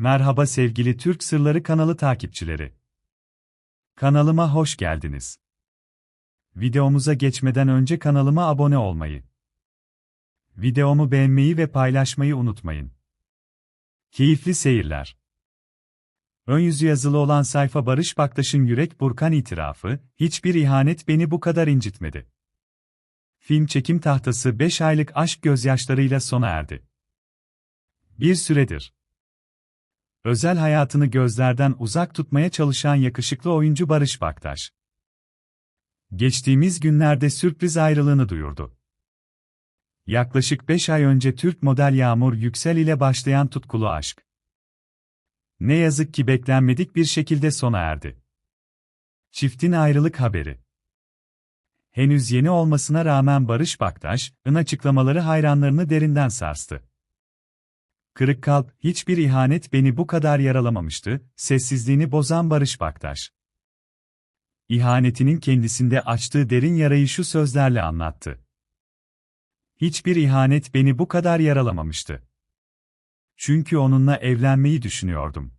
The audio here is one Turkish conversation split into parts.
Merhaba sevgili Türk Sırları kanalı takipçileri. Kanalıma hoş geldiniz. Videomuza geçmeden önce kanalıma abone olmayı, videomu beğenmeyi ve paylaşmayı unutmayın. Keyifli seyirler. Ön yüzü yazılı olan sayfa Barış Baktaş'ın Yürek Burkan itirafı, hiçbir ihanet beni bu kadar incitmedi. Film çekim tahtası 5 aylık aşk gözyaşlarıyla sona erdi. Bir süredir özel hayatını gözlerden uzak tutmaya çalışan yakışıklı oyuncu Barış Baktaş. Geçtiğimiz günlerde sürpriz ayrılığını duyurdu. Yaklaşık 5 ay önce Türk model Yağmur Yüksel ile başlayan tutkulu aşk. Ne yazık ki beklenmedik bir şekilde sona erdi. Çiftin ayrılık haberi. Henüz yeni olmasına rağmen Barış Baktaş'ın açıklamaları hayranlarını derinden sarstı. Kırık kalp, hiçbir ihanet beni bu kadar yaralamamıştı, sessizliğini bozan Barış Baktaş. İhanetinin kendisinde açtığı derin yarayı şu sözlerle anlattı. Hiçbir ihanet beni bu kadar yaralamamıştı. Çünkü onunla evlenmeyi düşünüyordum.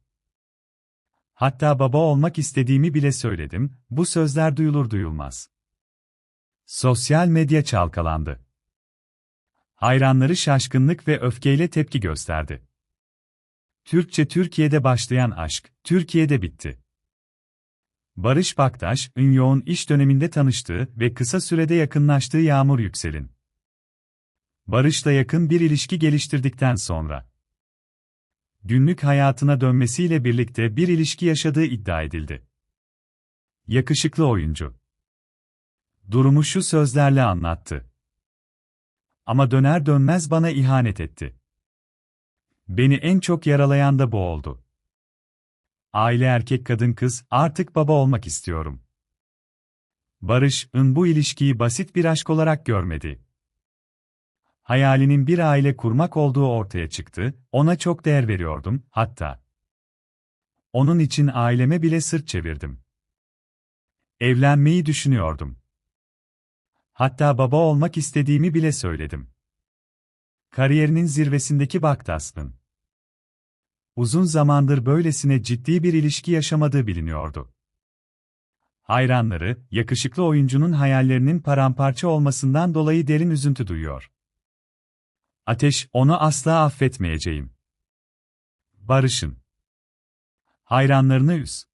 Hatta baba olmak istediğimi bile söyledim, bu sözler duyulur duyulmaz. Sosyal medya çalkalandı. Hayranları şaşkınlık ve öfkeyle tepki gösterdi. Türkçe Türkiye'de başlayan aşk, Türkiye'de bitti. Barış Baktaş, ün yoğun iş döneminde tanıştığı ve kısa sürede yakınlaştığı Yağmur Yüksel'in. Barış'la yakın bir ilişki geliştirdikten sonra günlük hayatına dönmesiyle birlikte bir ilişki yaşadığı iddia edildi. Yakışıklı oyuncu durumu şu sözlerle anlattı. Ama döner dönmez bana ihanet etti. Beni en çok yaralayan da bu oldu. Aile erkek kadın kız, artık baba olmak istiyorum. Barış'ın bu ilişkiyi basit bir aşk olarak görmedi. Hayalinin bir aile kurmak olduğu ortaya çıktı, ona çok değer veriyordum, hatta. Onun için aileme bile sırt çevirdim. Evlenmeyi düşünüyordum. Hatta baba olmak istediğimi bile söyledim. Kariyerinin zirvesindeki Baktas'ın. Uzun zamandır böylesine ciddi bir ilişki yaşamadığı biliniyordu. Hayranları, yakışıklı oyuncunun hayallerinin paramparça olmasından dolayı derin üzüntü duyuyor. Ateş, onu asla affetmeyeceğim. Barış'ın. Hayranlarını üz.